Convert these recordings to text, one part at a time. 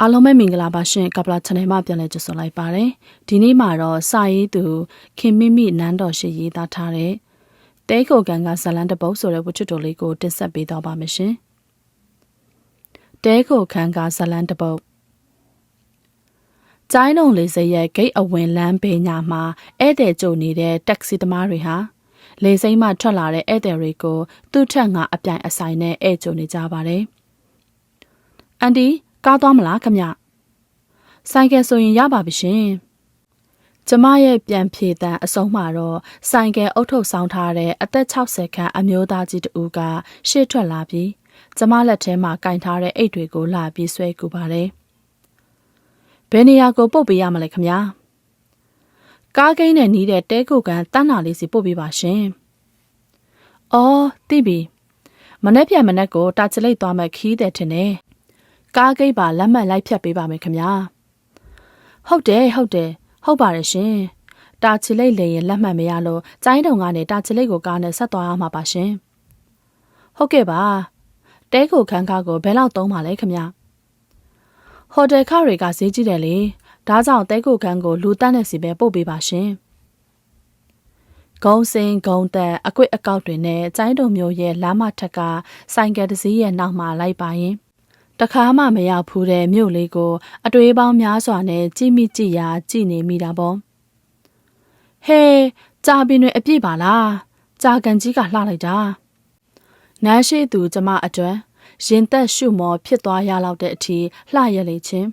အားလုံးပဲမင်္ဂလာပါရှင်ကပလာ channel မှာပြန်လည်ကြိုဆိုလိုက်ပါတယ်ဒီနေ့မှာတော့စာရေးသူခင်မိမိနန်းတော်ရှိရေးသားထားတဲ့တဲကိုကန်ကဇလန်တပုတ်ဆိုတဲ့ဝတ္ထုတိုလေးကိုတင်ဆက်ပေးတော့ပါမယ်ရှင်တဲကိုခန်ကဇလန်တပုတ်ကျိုင်းလုံးလေးစရဲ့ဂိတ်အဝင်လမ်းဘေးညာမှာဧည့်သည်ကြုံနေတဲ့တက္ကစီသမားတွေဟာလေစိမ့်မှထွက်လာတဲ့ဧည့်သည်တွေကိုသူ့ထက်ငါအပြိုင်အဆိုင်နဲ့ဧည့်ကြုံနေကြပါတယ်အန်ဒီ ကားသွားမလားခမဆိုင်ကယ်ဆိုရင်ရပါပြီရှင်ကျမရဲ့ပြန်ဖြေတန်အဆုံးမှာတော့ဆိုင်ကယ်အုပ်ထုတ်ဆောင်ထားတဲ့အသက်60ခန့်အမျိုးသားကြီးတူကရှေ့ထွက်လာပြီးကျမလက်ထဲမှာကင်ထားတဲ့အိတ်တွေကိုလာပြီးဆွဲကူပါတယ်ဘယ်နေရာကိုပို့ပေးရမလဲခမကားကိန်းနဲ့နီးတဲ့တဲကုကန်တန်းနာလေးစီပို့ပေးပါရှင်အော်သိပြီမနေ့ပြန်မနေ့ကိုတာချလိတ်သွားမှခီးတယ်ထင်တယ် ကားဂိတ်ပါလက်မှတ်လိုက်ဖြတ်ပေးပါမယ်ခင်ဗျာဟုတ်တယ်ဟုတ်တယ်ဟုတ်ပါတယ်ရှင်တာချီလိတ်လေရင်လက်မှတ်မရလို့ကျိုင်းတုံကနေတာချီလိတ်ကိုကားနဲ့ဆက်သွားရမှာပါရှင်ဟုတ်ကဲ့ပါတဲကိုခန်းကားကိုဘယ်လောက်သုံးပါလဲခင်ဗျာဟိုတယ်ခတွေကဈေးကြီးတယ်လေဒါကြောင့်တဲကိုခန်းကိုလူတက်တဲ့စီပဲပို့ပေးပါရှင်ဂုံစင်ဂုံတက်အကွတ်အကောက်တွေနဲ့ကျိုင်းတုံမျိုးရဲ့လမ်းမထက်ကဆိုင်ကယ်တစ်စီးရဲ့နောက်မှာလိုက်ပါရင် တခါမှမရောက်ဖူးတဲ့မြို့လေးကို အတွေးပေါင်းများစွာနဲ့ကြည့်မိကြည့်ရာကြည့်နေမိတာပေါ့ဟဲကြာပင်တွေအပြည့်ပါလားကြာကန်ကြီးကလှလိုက်တာနန်းရှိသူကျမအတွက်ရင်သက်ရှုမော်ဖြစ်သွားရလောက်တဲ့အထိလှရလေချင်း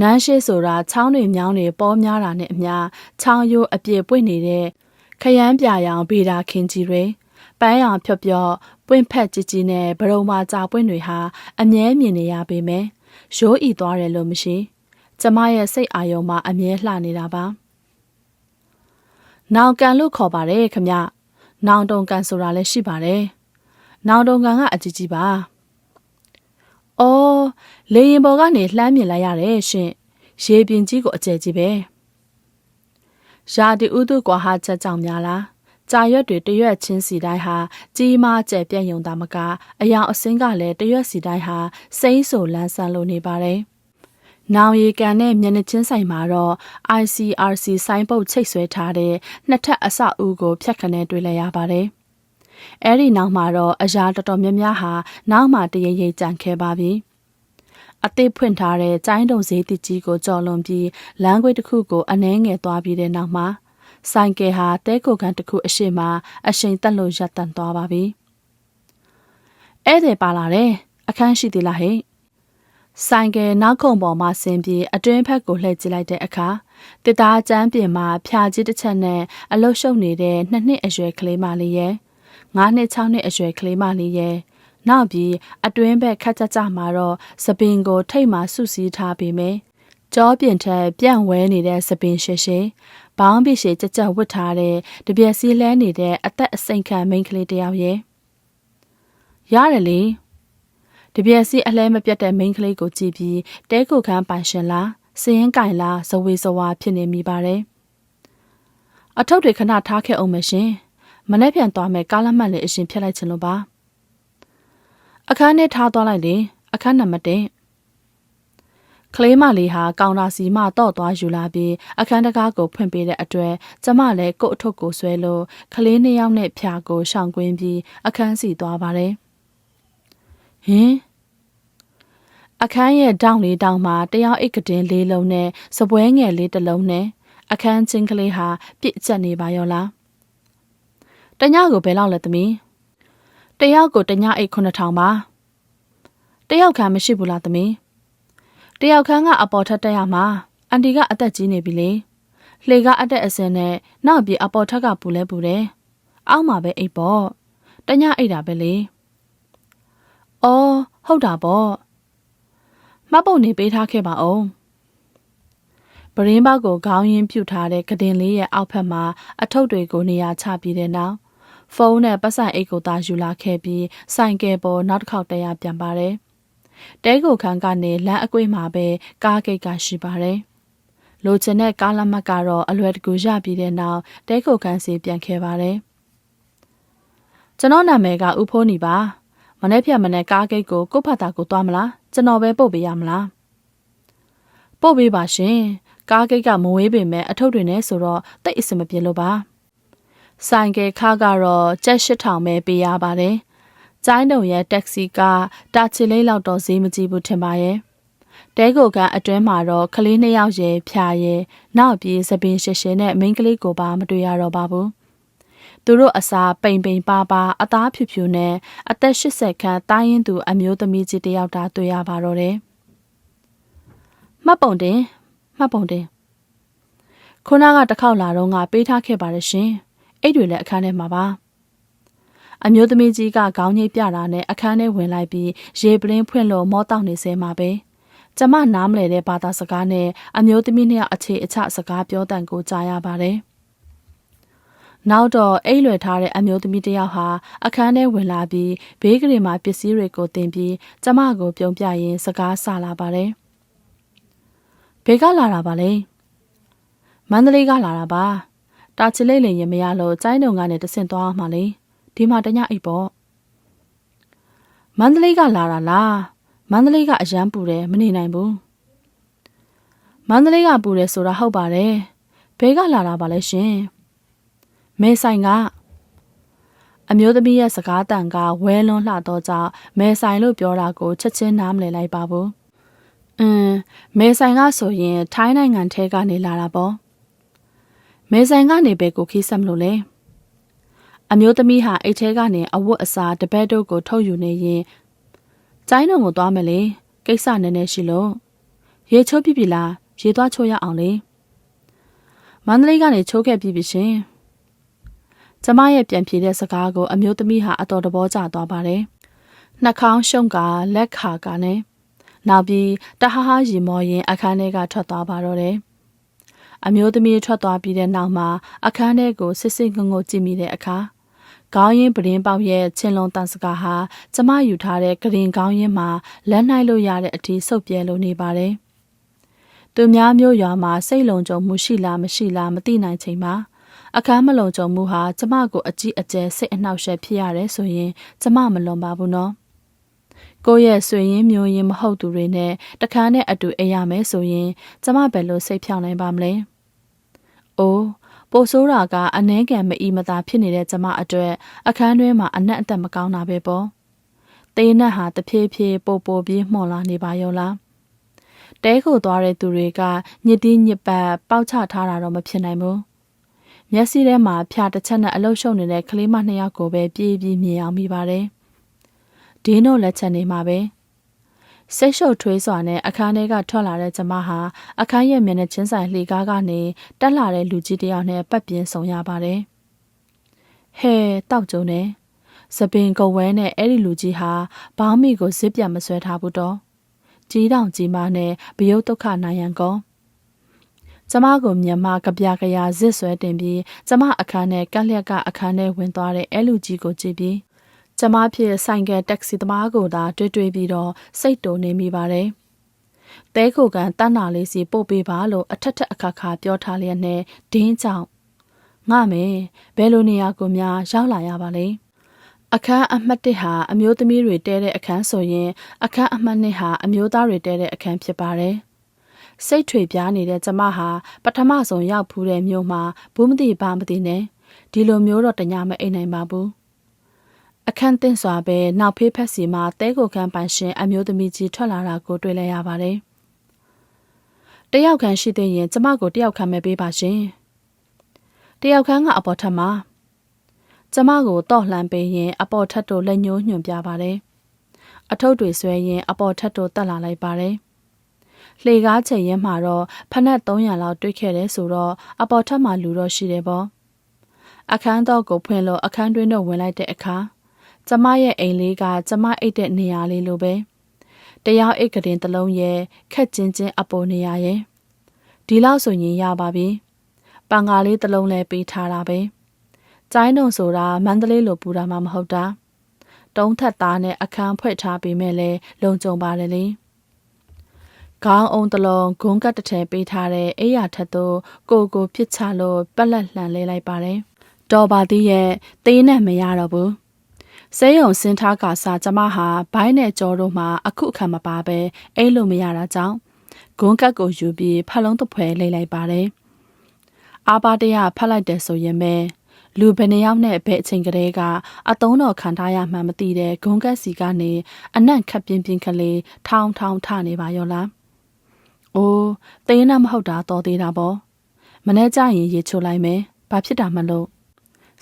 နန်းရှိဆိုတာချောင်းတွေမြောင်းတွေပေါ်များတာနဲ့အမျှချောင်းရိုးအပြည့်ပွင့်နေတဲ့ခရမ်းပြရောင်ဗေဒာခင်ကြီးတွေပန်းရောင်ဖြော့ဖြော့ ပွင့်ဖက်ကြီးကြီးနဲ့ဘရုံမာကြာပွင့်တွေဟာအမြဲမြင်နေရပေမယ့်ရိုးဤသွားတယ်လို့မရှိကျမရဲ့စိတ်အာယုံမှာအမြဲလှနေတာပါနောင်ကန်လို့ခေါ်ပါတယ်ခမနောင်တုံကန်ဆိုတာလည်းရှိပါတယ်နောင်တုံကန်ကအကြီးကြီးပါအော်လေရင်ပေါ်ကနေလှမ်းမြင်လိုက်ရတယ်ရှင်ရေပြင်ကြီးကိုအကျယ်ကြီးပဲရာဒီဥတုကွာဟာချက်ကြောင့်များလား ကြာရွက်တွေတရွက်ချင်းစီတိုင်းဟာကြီးမားကျယ်ပြန့်ယုံတာမကအယောင်အစင်းကလည်းတရွက်စီတိုင်းဟာစိမ့်ဆိုလန်းဆန်းလိုနေပါတယ်။နောင်ရီကန်နဲ့မျက်နှာချင်းဆိုင်မှာတော့ ICRC ဆိုင်းပုတ်ချိတ်ဆွဲထားတဲ့နှစ်ထပ်အစအဦးကိုဖြတ်ခနဲတွေ့လဲရပါတယ်။အဲဒီနောက်မှာတော့အရာတော်တော်များများဟာနောက်မှတရရိပ်ကြံခဲ့ပါပြီ။အသေးဖွင့်ထားတဲ့ကျိုင်းတုံဈေးတစ်ကြီးကိုကြော်လွန်ပြီးလမ်းခွေတစ်ခုကိုအနှဲငယ်သွားပြီးတဲ့နောက်မှာ ဆိုင်ကယ်ဟာတဲကိုကန်တစ်ခုအရှိမအရှိန်တက်လို့ရပ်တန့်သွားပါပြီ။ဧည့်သည်ပါလာတယ်အခန်းရှိသေးလားဟဲ့။ဆိုင်ကယ်နောက်ခုံပေါ်မှာဆင်းပြီးအတွင်းဘက်ကိုလှည့်ကြည့်လိုက်တဲ့အခါတစ်သားကျမ်းပြင်မှာဖြာကြီးတစ်ချက်နဲ့အလုရှုပ်နေတဲ့နှစ်နှစ်အရွယ်ကလေးမလေးရဲ့ငါးနှစ်ခြောက်နှစ်အရွယ်ကလေးမလေးရဲ့နောက်ပြီးအတွင်းဘက်ခက်ကြကြမှာတော့စပင်ကိုထိတ်မှဆုစည်းထားပြီးမယ်ကြောပြင်ထက်ပြန့်ဝဲနေတဲ့စပင်ရှည်ရှည် ဘောင်းပိရှည်ကြကြဝတ်ထားတဲ့တပြက်စီးလဲနေတဲ့အသက်အစိမ့်ခံမိန်းကလေးတယောက်ရဲ့ရတယ်လေတပြက်စီးအလဲမပြတ်တဲ့မိန်းကလေးကိုကြည့်ပြီးတဲကိုခန်းပိုင်ရှင်လားစည်ရင်ကင်လားဇဝေဇဝါဖြစ်နေမိပါတယ်အထုပ်တွေခဏထားခဲ့အောင်မရှင်မနေ့ပြန်သွားမယ်ကားလက်မှတ်လေးအရှင်ဖြတ်လိုက်ချင်လို့ပါအခန်းထဲထားသွားလိုက်လေအခန်းနံပါတ်1 ကလေးမလေးဟာကောင်တာစီမှတော့သွားယူလာပြီးအခန်းတကားကိုဖွင့်ပေးတဲ့အတွက်ကျမလည်းကို့အထုပ်ကိုဆွဲလို့ကလေးနှစ်ယောက်နဲ့ဖြာကိုရှောင်ကွင်းပြီးအခန်းစီသွားပါတယ်။ဟင်အခန်းရဲ့တောင်းလေးတောင်းမှာတယောက်အိတ်ကတင်လေးလုံးနဲ့စပွဲငယ်လေးတစ်လုံးနဲ့အခန်းချင်းကလေးဟာပြစ်ကျက်နေပါရောလား။တညကိုဘယ်လောက်လဲသမီး။တယောက်ကိုတညအိတ်9000ပါ။တယောက်ခံမရှိဘူးလားသမီး။ တယောက်ခန်းကအပေါ်ထက်တက်ရမှာအန်တီကအသက်ကြီးနေပြီလေလှေကအတက်အစင်နဲ့နောက်ပြီးအပေါ်ထက်ကပူလဲပူတယ်အောက်မှာပဲအိတ်ပေါ့တညအိတ်တာပဲလေအော်ဟုတ်တာပေါ့မှတ်ပုံနေပေးထားခဲ့ပါအောင်ပရင်းပေါက်ကိုခေါင်းရင်းပြုတ်ထားတဲ့ကတင်လေးရဲ့အောက်ဖက်မှာအထုပ်တွေကိုနေရာချပြီးတဲ့နောက်ဖုန်းနဲ့ပတ်စံအိတ်ကိုသာယူလာခဲ့ပြီးဆိုင်ကယ်ပေါ်နောက်တစ်ခေါက်တက်ရပြန်ပါတယ်။ တဲကိုခန်းကနေလမ်းအကွေ့မှာပဲကားဂိတ်ကရှိပါတယ်။လိုချင်တဲ့ကားလက်မှတ်ကတော့အလွယ်တကူရပြီးတဲ့နောက်တဲကိုခန်းစီပြန်ခဲ့ပါတယ်။ကျွန်တော်နာမည်ကဦးဖိုးနေပါ။မနေ့ဖြတ်မနေ့ကားဂိတ်ကိုကို့ဖတ်တာကိုသွားမလားကျွန်တော်ပဲပို့ပေးရမလားပို့ပေးပါရှင်ကားဂိတ်ကမဝေးပေမဲ့အထုပ်တွေနဲ့ဆိုတော့တိတ်အဆင်မပြေလို့ပါဆိုင်ကယ်ခါကတော့ကျက်8000ပဲပေးရပါတယ် ကျိုင်းတုံရဲ့တက္ကစီကတာချီလေးလောက်တော့ဈေးမကြီးဘူးထင်ပါရဲ့တဲကိုကအတွင်းမှာတော့ကလေးနှစ်ယောက်ရဲ့ဖြာရဲ့နောက်ပြီးသပင်ရှည်ရှည်နဲ့မိန်းကလေးကိုပါမတွေ့ရတော့ပါဘူးသူတို့အစာပိန်ပိန်ပါပါအသားဖြူဖြူနဲ့အသက်80ခန့်တိုင်းရင်သူအမျိုးသမီးကြီးတယောက်သာတွေ့ရပါတော့တယ်မှတ်ပုံတင်မှတ်ပုံတင်ခုနကတစ်ခေါက်လာတော့ငါပေးထားခဲ့ပါတယ်ရှင်အိတ်တွေလည်းအခန်းထဲမှာပါ အမျိုးသမီးကြီးကခေါင်းကြီးပြတာနဲ့အခန်းထဲဝင်လိုက်ပြီးရေပလင်းဖွင့်လို့မောတောက်နေစဲမှာပဲကျမနားမလဲတဲ့ဘာသာစကားနဲ့အမျိုးသမီးနှစ်ယောက်အခြေအချစကားပြောတန်ကိုကြားရပါတယ်နောက်တော့အိတ်လွယ်ထားတဲ့အမျိုးသမီးတစ်ယောက်ဟာအခန်းထဲဝင်လာပြီးဘေးကလေးမှာပစ္စည်းတွေကိုတင်ပြီးကျမကိုပြုံးပြရင်းစကားဆလာပါတယ်။ဘေးကလာတာပါလေ။မန္တလေးကလာတာပါ။တာချီလိတ်လင်ရင်မရလို့ကျိုင်းတုံကနေတဆင့်သွားမှလေ။ ဒီမှာတညအိတ်ပေါ့။မန္တလေးကလာတာလား။မန္တလေးကအရန်ပူတယ်မနေနိုင်ဘူး။မန္တလေးကပူတယ်ဆိုတာဟုတ်ပါတယ်။ဘေးကလာတာပါလဲရှင်။မဲဆိုင်ကအမျိုးသမီးရဲ့စကားတန်ကဝဲလွန်းလှတော့ကြောင့်မဲဆိုင်လို့ပြောတာကိုချက်ချင်းနားမလည်လိုက်ပါဘူး။အင်းမဲဆိုင်ကဆိုရင်ထိုင်းနိုင်ငံထဲကနေလာတာပေါ့။မဲဆိုင်ကနေဘယ်ကိုခီးဆက်မလို့လဲ။ အမျိုးသမီးဟာအိတ်ထဲကနေအဝတ်အစားတပတ်တို့ကို ထုတ်ယူနေရင်ကျိုင်းတော်ကိုသွားမယ်လေ။ကိစ္စနည်းနည်းရှိလို့ရေချိုးပြပြီလားရေသွားချိုးရအောင်လေ။မန္တလေးကနေချိုးခဲ့ပြီပြီရှင်။ကျမရဲ့ပြန်ပြေတဲ့စကားကိုအမျိုးသမီးဟာအတော်တဘောကျသွားပါတယ်။နှာခေါင်းရှုံကလက်ခါကနဲ့နောက်ပြီးတဟဟရီမော်ရင်အခန်းထဲကထွက်သွားပါတော့တယ်။အမျိုးသမီးထွက်သွားပြီးတဲ့နောက်မှာအခန်းထဲကိုစစ်စစ်ငုံငုံကြည့်မိတဲ့အခါ ခေါင်းရင်းပရင်ပေါက်ရဲ့ချင်းလုံးတန်စကားဟာကျမယူထားတဲ့ဂရင်ခေါင်းရင်းမှာလက်နိုင်လို့ရတဲ့အထိစုပ်ပြဲလို့နေပါတယ်။သူများမျိုးရွာမှာစိတ်လုံခြုံမှုရှိလားမရှိလားမသိနိုင်ချိန်မှာအခန်းမလုံခြုံမှုဟာကျမကိုအကြီးအကျယ်စိတ်အနှောက်အယှက်ဖြစ်ရတယ်ဆိုရင်ကျမမလွန်ပါဘူးနော်ကိုယ့်ရဲ့ဆွေရင်းမျိုးရင်းမဟုတ်သူတွေနဲ့တခါနဲ့အတူအိပ်ရမယ်ဆိုရင်ကျမဘယ်လိုစိတ်ဖြောင်းနိုင်ပါမလဲ။အိုး ပိုဆိုးတာကအနှဲကံမအီမသာဖြစ်နေတဲ့ကျမအတွက်အခန်းတွင်းမှာအနက်အသက်မကောင်းတာပဲပေါ့။တေးနက်ဟာတဖြည်းဖြည်းပိုပိုပြီးမှော်လာနေပါရောလား။တဲခုသွားတဲ့သူတွေကညစ်တီးညစ်ပတ်ပေါက်ချထားတာတော့မဖြစ်နိုင်ဘူး။မျက်စိထဲမှာဖြာတစ်ချက်နဲ့အလုရှုံနေတဲ့ကလေးမနှစ်ယောက်ကိုပဲပြေးပြေးမြင်အောင်မိပါတယ်။ဒင်းတို့လက်ချက်နေမှာပဲ။ စိတ်ရှုပ်ထွေးစွာနဲ့အခန်းထဲကထွက်လာတဲ့ကျမဟာအခန်းရဲ့မျက်နှာချင်းဆိုင်လှေကားကနေတက်လာတဲ့လူကြီးတယောက်နဲ့ပတ်ပြင်းဆောင်ရပါတယ်။ဟဲတောက်ကြုံနဲ့စပင်ကုတ်ဝဲနဲ့အဲ့ဒီလူကြီးဟာဘောင်းမီကိုဇစ်ပြတ်မဆွဲထားဘူးတော့။ကြီးတောင်ကြီးမနဲ့ဘယုတ်ဒုက္ခနိုင်ရန်ကော။ကျမကိုမြန်မာကပြကရာဇစ်ဆွဲတင်ပြီးကျမအခန်းထဲကက်လျက်ကအခန်းထဲဝင်သွားတဲ့အဲလူကြီးကိုကြည့်ပြီး ကျမဖြစ်ဆိုင်ကယ်တက္ကစီသမားကိုသာတွေ့တွေ့ပြီးတော့စိတ်တုန်နေမိပါတယ်။တဲခိုကန်တန်းနာလေးစီပို့ပေးပါလို့အထက်ထက်အခါခါပြောထားလျက်နဲ့ဒင်းကြောင့်ငါမယ်ဘယ်လိုနေရာကိုများရောက်လာရပါလဲ။အခန်းအမှတ်1ဟာအမျိုးသမီးတွေတဲတဲ့အခန်းဆိုရင် အခန်းအမှတ်2ဟာအမျိုးသားတွေတဲတဲ့အခန်းဖြစ်ပါတယ်။စိတ်ထွေပြားနေတဲ့ကျမဟာပထမဆုံးရောက်ဖူးတဲ့မြို့မှာဘူးမသိဘာမသိနဲ့ဒီလိုမျိုးတော့တ냐မအိမ်နိုင်ပါဘူး အခန်းသင့်စွာပဲနောက်ဖေးဖက်စီမှာတဲကိုခန်းပိုင်ရှင်အမျိုးသမီးကြီးထွက်လာတာကိုတွေ့လဲရပါတယ်တယောက်ခန်းရှိသေးရင်ကျမကိုတယောက်ခန်းမဲ့ပေးပါရှင်တယောက်ခန်းကအပေါ်ထပ်မှာကျမကိုတော့လှမ်းပေးရင်အပေါ်ထပ်တို့လက်ညှိုးညွှန်ပြပါတယ်အထုပ်တွေဆွဲရင်အပေါ်ထပ်တို့တက်လာလိုက်ပါတယ်လှေကားချိန်ရဲမှာတော့ဖနက်300လောက်တွေ့ခဲ့တယ်ဆိုတော့အပေါ်ထပ်မှာလူတော့ရှိတယ်ပေါ့အခန်းတော့ကိုဖွင့်လို့အခန်းတွင်းတော့ဝင်လိုက်တဲ့အခါ ကျမရဲ့အိမ်လေးကကျမအိတ်တဲ့နေရာလေးလိုပဲတရားအိတ်ကတင်တစ်လုံးရဲ့ခက်ချင်းချင်းအပေါ်နေရာရဲ့ဒီလောက်ဆိုရင်ရပါပြီပန်ကားလေးတစ်လုံးလည်းပေးထားတာပဲကျိုင်းတုံဆိုတာမန္တလေးလိုပူတာမှမဟုတ်တာတုံးထက်သားနဲ့အခန်းဖွဲ့ထားပေးမဲ့လဲလုံခြုံပါတယ်လေခေါင်းအုံတလုံးဂုံးကတ်တစ်ထည်ပေးထားတဲ့အိယာထက်သို့ကိုကိုဖြစ်ချလို့ပက်လက်လှန်လဲလိုက်ပါတယ်။တော်ပါသေးရဲ့သေးနဲ့မရတော့ဘူး။ စေယုံစင်ထားကစားကျမဟာဘိုင်းနဲ့ကြောတို့မှာအခုအခါမပါပဲအိတ်လို့မရတာကြောင့်ဂွန်းကတ်ကိုယူပြီးဖတ်လုံးတစ်ဖွဲလိမ့်လိုက်ပါတယ်။အာပါတရဖတ်လိုက်တယ်ဆိုရင်ပဲလူဘယ်နှယောက်နဲ့ဘယ်အချိန်ကလေးကအတုံးတော်ခံထားရမှန်းမသိတဲ့ဂုံကက်စီကနေအနံ့ခပ်ပြင်းပြင်းကလေးထောင်းထောင်းထနေပါရောလား။အိုးတေးနာမဟုတ်တာတော်သေးတာပေါ့။မနေ့ကျရင်ရေချိုလိုက်မယ်။ဘာဖြစ်တာမလို့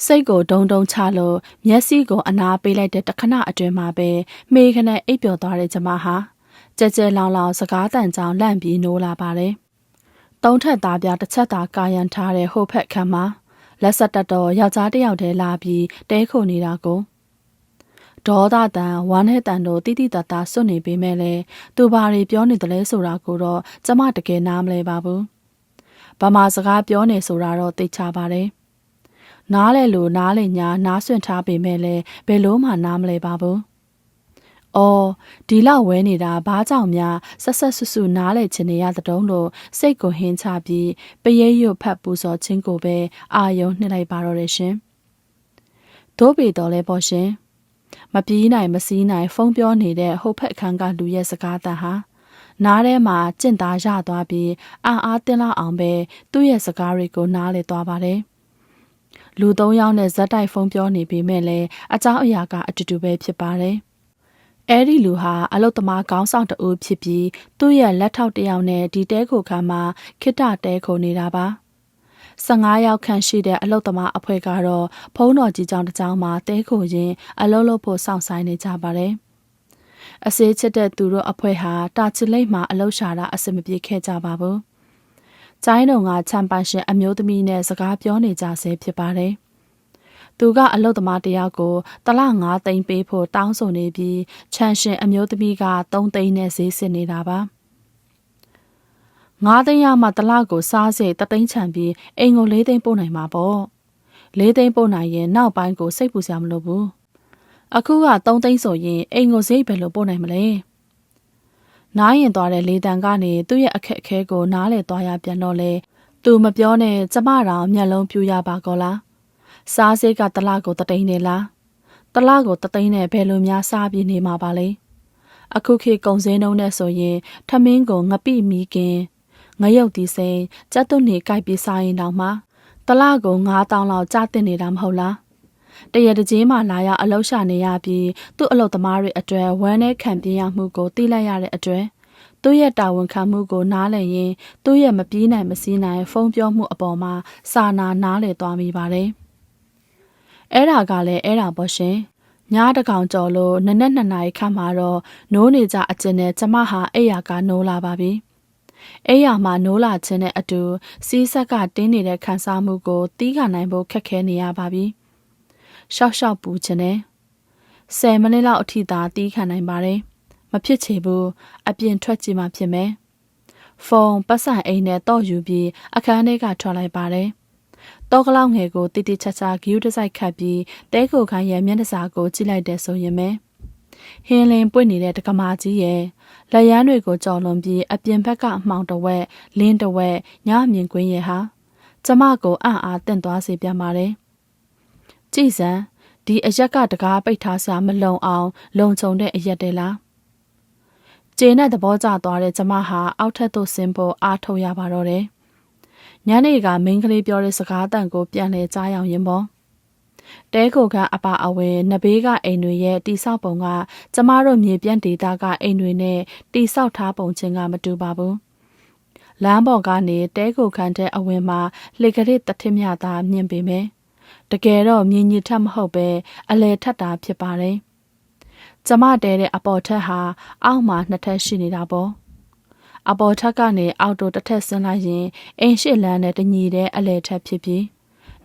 စိတ်ကိုဒုံဒုံချလို့မျက်စိကိုအနာပေးလိုက်တဲ့တခဏအတွင်းမှာပဲမေခနဲ့အိပ်ပျော်သွားတဲ့ကျမဟာကြဲကြဲလောင်လောင်စကားတန်ကြောင်လန့်ပြီးနိုးလာပါတယ်။သုံးထက်သားပြတစ်ချက်သာကာယံထားတဲ့ဟိုဖက်ခမ်းမှာလက်ဆက်တက်တော့ယောက်ျားတစ်ယောက်တည်းလာပြီးတဲခုန်နေတာကိုဒေါသတန်ဝမ်းနဲ့တန်တို့တိတိတတ်တာစွန့်နေပေမဲ့လည်းသူဘာတွေပြောနေတယ်လဲဆိုတာကိုတော့ကျမတကယ်နားမလဲပါဘူး။ဗမာစကားပြောနေဆိုတာတော့သိချပါတယ်။ နားလဲလို့နားလဲညာနားဆွင့်ထားပေမဲ့လည်းဘယ်လို့မှနားမလဲပါဘူး။အော်ဒီလောက်ဝဲနေတာဘာကြောင့်များဆက်ဆက်ဆူဆူနားလဲချင်နေရတဲ့တုံးလို့စိတ်ကိုဟင်းချပြီးပရဲရွတ်ဖတ်ပူစော်ချင်းကိုပဲအာယုံနှစ်လိုက်ပါတော့တယ်ရှင်။တို့ပေတော်လဲပေါ့ရှင်။မပြေးနိုင်မစည်းနိုင် ဖုန်းပြောနေတဲ့ဟိုဖက်ခန်းကလူရဲ့စကားတန်ဟာနားထဲမှာကြင့်သားရသွားပြီးအာအားတင်းလောက်အောင်ပဲသူ့ရဲ့စကားတွေကိုနားလေသွားပါတယ်။ လူသုံးယောက်နဲ့ဇက်တိုက်ဖုန်းပြောနေပေမဲ့လည်းအเจ้าအရာကအတူတူပဲဖြစ်ပါတယ်။အဲ့ဒီလူဟာအလုတ်သမားကောင်းဆောင်တဦးဖြစ်ပြီးသူ့ရဲ့လက်ထောက်တစ်ယောက်နဲ့ဒီတဲခိုခါမှာခိတ္တတဲခုနေတာပါ15ယောက်ခန့်ရှိတဲ့အလုတ်သမားအဖွဲ့ကတော့ဖုံးတော်ကြီးကြောင်တစ်ကြောင်မှာတဲခိုရင်းအလုတ်လို့ဖို့စောင့်ဆိုင်နေကြပါတယ်အစေးချစ်တဲ့သူတို့အဖွဲ့ဟာတာချီလိတ်မှာအလုတ်ရှာတာအစမပြေခဲ့ကြပါဘူး။ ကျိုင်းတော်ကချမ်ပန်ရှင်အမျိုးသမီးနဲ့စကားပြောနေကြဆဲဖြစ်ပါတယ်။သူကအလုတ်သမားတယောက်ကိုတလ9သိန်းပေးဖို့တောင်းဆိုနေပြီးချန်ရှင်အမျိုးသမီးက3သိန်းနဲ့ဈေးစစ်နေတာပါ9သိန်းရမှတလကိုစားစိတ်တသိန်းချန်ပြီးအိမ်ကို4သိန်းပို့နိုင်မှာပေါ့4သိန်းပို့နိုင်ရင်နောက်ပိုင်းကိုစိတ်ပူစရာမလိုဘူးအခုက3သိန်းဆိုရင်အိမ်ကိုဈေးဘယ်လိုပို့နိုင်မလဲ နားရင်သွားတဲ့လေတံကနေသူ့ရဲ့အခက်အခဲကိုနားလေသွားရပြန်တော့လေသူမပြောနဲ့ကျမတော်မျက်လုံးပြူရပါကောလားစားစိတ်ကတလားကိုတသိန်းနေလားတလားကိုတသိန်းနဲ့ဘယ်လိုများစားပြီးနေမှာပါလဲအခုခေတ်ကုံစင်းနှုံးနဲ့ဆိုရင်ထမင်းကိုငပိမီကင်ငရုတ်ဒီစိန်ကြက်သွနေကြိုက်ပြီးစားရင်တောင်မှတလားကို9000လောက်ကြားတင်နေတာမဟုတ်လား တရတကြီးမှလာရအလောက်ရှာနေရပြီးသူ့အလုပ်သမားတွေအတွက်ဝမ်းနဲ့ခံပြင်းရမှုကိုသိလိုက်ရတဲ့အတွက်သူ့ရဲ့တာဝန်ခံမှုကိုနားလည်ရင်သူ့ရဲ့မပြေးနိုင်မစည်းနိုင်ဖုံးပြောမှုအပေါ်မှာစာနာနားလည်သွားမိပါတယ်။အဲ့ဒါကလည်းအဲ့ဒါပေါ့ရှင်ညတကောင်ကြော်လို့နနက်နှစ်နာရီခန့်မှာတော့နိုးနေကြအကျဉ်းနဲ့ကျမဟာအိယာကနိုးလာပါပြီအိယာမှာနိုးလာခြင်းနဲ့အတူစီးဆက်ကတင်းနေတဲ့ခံစားမှုကိုတီးခနိုင်ဖို့ခက်ခဲနေရပါပြီ ရှောက်ရှောက်ပူခြင်းနဲ့10မိနစ်လောက်အထိသာတီးခံနိုင်ပါတယ်မဖြစ်ချေဘူးအပြင်ထွက်ကြည့်မှဖြစ်မယ်ဖုန်းပတ်စံအိမ်နဲ့တော့ယူပြီးအခန်းထဲကထွက်လိုက်ပါတယ်တောကလောက်ငယ်ကိုတိတိချာချာဂယူးတစိုက်ခတ်ပြီးတဲကိုခိုင်းရဲ့မျက်နှာစာကိုကြည့်လိုက်တဲ့ဆိုရင်ပဲဟင်းလင်းပွင့်နေတဲ့တကမာကြီးရဲ့လက်ရန်တွေကိုကြော်လွန်ပြီးအပြင်ဘက်ကအမှောင်တဝက်လင်းတဝက်ညအမြင်ကွင်းရဲ့ဟာကျမကိုအံ့အားတင့်သွားစေပြန်ပါတယ် ကြည်စံဒီအရက်ကတကားပိတ်ထားစရာမလုံအောင် လုံခြုံတဲ့အရက်တဲလားကျေနဲ့သဘောကျသွားတဲ့ကျမဟာအောက်ထပ်သို့ဆင်းဖို့အားထုတ်ရပါတော့တယ်။ညနေကမိန်းကလေးပြောတဲ့စကားတန်ကိုပြန်လဲကြားရောက်ရင်ပေါ့တဲကိုကအပအဝဲနဘေးကအိမ်တွေရဲ့တိဆောက်ပုံက ကျမတို့မြေပြန့်ဒေတာကအိမ်တွေနဲ့တိဆောက်ထားပုံချင်းကမတူပါဘူးလမ်းပေါ်ကနေတဲကိုခန့်တဲ့အဝင်မှာလှေကလေးတထစ်မြသာမြင်ပေမယ် တကယ်တော့မြင်ညစ်ထက်မဟုတ်ပဲအလဲထက်တာဖြစ်ပါတယ်ကျမတဲတဲ့အပေါ်ထက်ဟာအောက်မှာနှစ်ထပ်ရှိနေတာပေါ့အပေါ်ထပ်ကနေအောက်တို့တစ်ထက်ဆင်းလိုက်ရင်အိမ်ရှိလန်းနဲ့တညီတဲ့အလဲထက်ဖြစ်ပြီး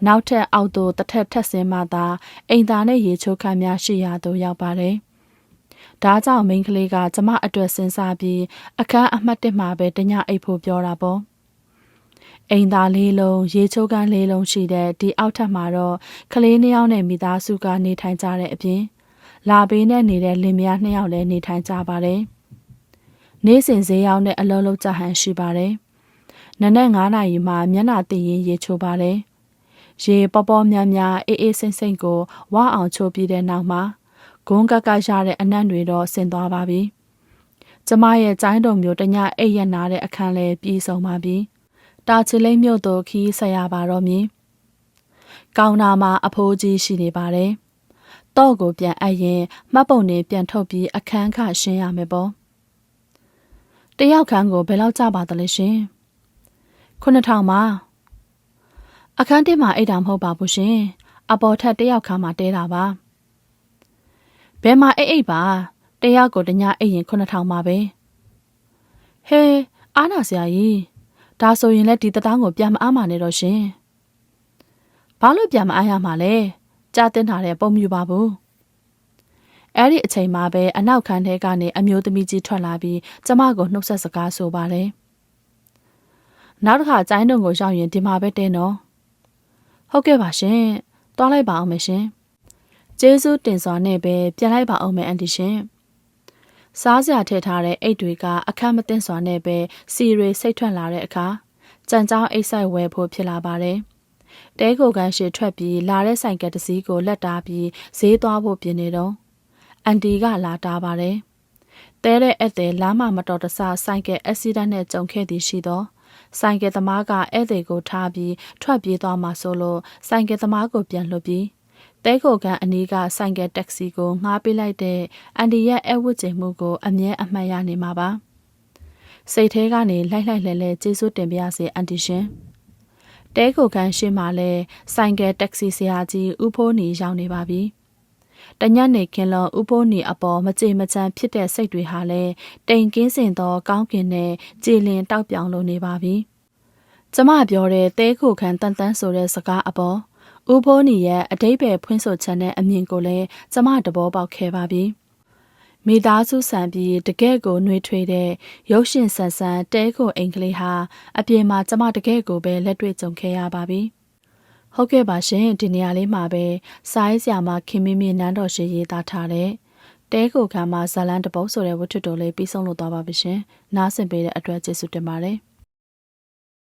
နောက်ထပ်အောက်တို့တစ်ထက်ထက်ဆင်းမှသာအိမ်သားနဲ့ရေချိုးခန်းများရှိရာသို့ရောက်ပါတယ်။ဒါကြောင့်မိန်းကလေးကကျမအတွက်စဉ်းစားပြီးအခန်းအမှတ်တစ်မှာပဲတညအိပ်ဖို့ပြောတာပေါ့။ အိမ်သားလေးလုံးရေချိုးကန်းလေးလုံးရှိတဲ့ဒီအောက်ထပ်မှာတော့ကလေးနှစ်ယောက်နဲ့မိသားစုကနေထိုင်ကြတဲ့အပြင်လာဘေးနဲ့နေတဲ့လင်မယားနှစ်ယောက်လည်းနေထိုင်ကြပါတယ်။နေ့စဉ်ဈေးရောက်တဲ့အလုံးလုံးကြဟန်ရှိပါတယ်။နနက်9နာရီမှမျက်နှာတည်ရင်ရေချိုးပါတယ်။ရေပေါ်ပေါ်များများအေးအေးစိမ့်စိမ့်ကိုဝအောင်ချိုးပြီးတဲ့နောက်မှာဂုံးကကရတဲ့အနံ့တွေတော့ဆင်သွားပါပြီ။ကျမရဲ့ကျိုင်းတုံမျိုးတညအိပ်ရက်နာတဲ့အခန်းလဲပြည်ဆုံးပါပြီ။ တာချီလိမ့်မြို့သို့ခီးဆက်ရပါတော့မည်။ကောင်းနာမှာအဖိုးကြီးရှိနေပါတယ်။တော့ကိုပြန်အပ်ရင်မှတ်ပုံနေပြန်ထုတ်ပြီးအခန်းခရှင်းရမယ်ပေါ့။တယောက်ခန်းကိုဘယ်လောက်ကြပါသလဲရှင်။9000ပါ။အခန်းတစ်မှာအိတ်တာမဟုတ်ပါဘူးရှင်။အပေါ်ထက်တယောက်ခန်းမှာတဲတာပါ။ဘယ်မှာအိတ်အိတ်ပါ။တယောက်ကိုတညအိတ်ရင်9000ပါပဲ။ဟဲအားနာစရာကြီး။ ဒါဆိုရင်လည်းဒီတတောင်းကိုပြန်မအားမနဲ့တော့ရှင်။ဘာလို့ပြန်မအားရမှာလဲ။ကြားတင်ထားတဲ့ပုံမြူပါဘူး။အဲ့ဒီအချိန်မှာပဲအနောက်ခန်းထဲကနေအမျိုးသမီးကြီးထွက်လာပြီးကျမကိုနှုတ်ဆက်စကားဆိုပါတယ်။နောက်တစ်ခါကျိုင်းတုံကိုရောက်ရင်ဒီမှာပဲတဲနော်။ဟုတ်ကဲ့ပါရှင်။သွားလိုက်ပါအောင်မရှင်။ကျေးဇူးတင်စွာနဲ့ပဲပြန်လိုက်ပါအောင်မယ်အန်တီရှင်။ စားစရာထည့်ထားတဲ့အိတ်တွေကအခက်မသိစွာနဲ့ပဲစီရီစိတ်ထွက်လာတဲ့အခါကြံကြောင်းအိတ်ဆိုင်ဝယ်ဖို့ဖြစ်လာပါတယ်။တဲကိုကန်ရှည်ထွက်ပြီးလာတဲ့ဆိုင်ကတစည်းကိုလက်တားပြီးဈေးသွားဖို့ပြင်နေတော့အန်တီကလာတားပါတယ်။တဲတဲ့ဧည့်သည်လမ်းမမတော်တဆဆိုင်ကက်အက်ဆီဒန့်နဲ့ကြုံခဲ့သည်ရှိသောဆိုင်ကယ်သမားကဧည့်သည်ကိုထားပြီးထွက်ပြေးသွားမှဆိုလို့ဆိုင်ကယ်သမားကိုပြန်လွှတ်ပြီး တဲခိုကန်အနီးကဆိုင်ကယ်တက္ကစီကိုငှားပေးလိုက်တဲ့အန်ဒီရဲ့အဝတ်ကျင်မှုကိုအမြဲအမှတ်ရနေမှာပါစိတ်ထဲကနေလိုက်လိုက်လဲလဲကျေးဇူးတင်ပါရစေအန်တီရှင်တဲခိုကန်ရှင်းမှလဲဆိုင်ကယ်တက္ကစီဆရာကြီးဦးဖိုးနီရောက်နေပါပြီတညနေခင်းလုံးဥပိုးနေအပေါ်မကြေမချမ်းဖြစ်တဲ့စိတ်တွေဟာလည်းတိမ်ကင်းစင်သောကောင်းကင်နဲ့ကြည်လင်တောက်ပြောင်လိုနေပါပြီ။ကျမပြောတဲ့တဲခုခံတန်တန်းဆိုတဲ့စကားအပေါ် ဥပိုးနေရဲ့အတိတ်ပဲဖွင့်ဆိုချက်နဲ့အမြင်ကိုလည်းကျမတဘောပေါက်ခဲ့ပါပြီ။မိသားစုဆန်ပြီးတကယ့်ကိုနှွေးထွေးတဲ့ရုပ်ရှင်ဆန်ဆန်တဲခုအင်္ဂလိပ်ဟာအပြင်မှာကျမတကယ့်ကိုပဲလက်တွေ့ကြုံခဲ့ရပါပြီ။ဟုတ်ကဲ့ပါရှင်ဒီနေရာလေးမှာပဲစာရေးဆရာမခင်မင်းမင်းနန်းတော်ရှိရေးသားထားတဲ့တဲကိုခံမှာဇာလန်တပုတ်ဆိုတဲ့ဝတ္ထုတော်လေးပြီးဆုံးလို့သွားပါပြီရှင်နားဆင်ပေးတဲ့အတွက်ကျေးဇူးတင်ပါတယ်